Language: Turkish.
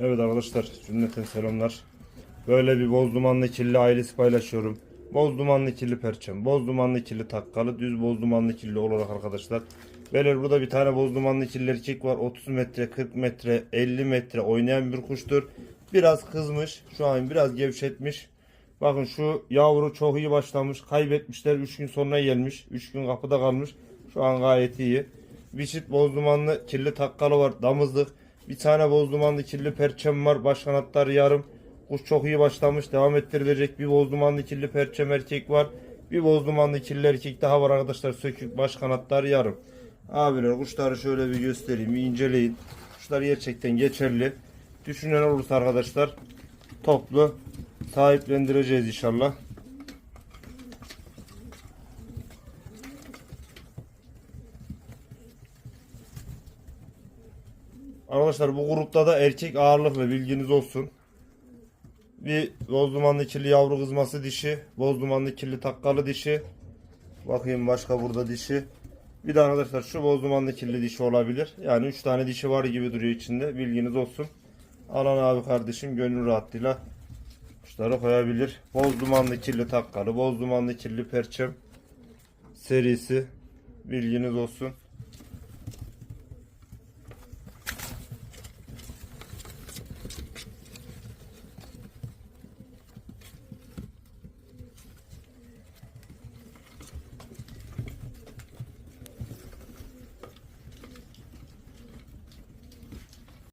Evet arkadaşlar cümleten selamlar. Böyle bir boz dumanlı kirli ailesi paylaşıyorum. Boz dumanlı kirli perçem, boz dumanlı kirli takkalı, düz boz dumanlı kirli olarak arkadaşlar. Böyle burada bir tane boz dumanlı kirli erkek var. 30 metre, 40 metre, 50 metre oynayan bir kuştur. Biraz kızmış. Şu an biraz gevşetmiş. Bakın şu yavru çok iyi başlamış. Kaybetmişler. 3 gün sonra gelmiş. 3 gün kapıda kalmış. Şu an gayet iyi. Bir çift boz dumanlı kirli takkalı var. Damızlık. Bir tane boz dumanlı kirli perçem var. Baş kanatları yarım. Kuş çok iyi başlamış. Devam ettirilecek. Bir boz dumanlı kirli perçem erkek var. Bir boz dumanlı kirli erkek daha var arkadaşlar. Sökük baş kanatları yarım. Abiler kuşları şöyle bir göstereyim. Bir inceleyin. Kuşlar gerçekten geçerli. Düşünen olursa arkadaşlar toplu sahiplendireceğiz inşallah. Arkadaşlar bu grupta da erkek ağırlıklı bilginiz olsun. Bir boz dumanlı kirli yavru kızması dişi. Boz dumanlı kirli takkalı dişi. Bakayım başka burada dişi. Bir de arkadaşlar şu boz dumanlı kirli dişi olabilir. Yani 3 tane dişi var gibi duruyor içinde. Bilginiz olsun. Alan abi kardeşim gönül rahatlığıyla kuşları koyabilir. Boz dumanlı kirli takkalı, boz dumanlı kirli perçem serisi bilginiz olsun.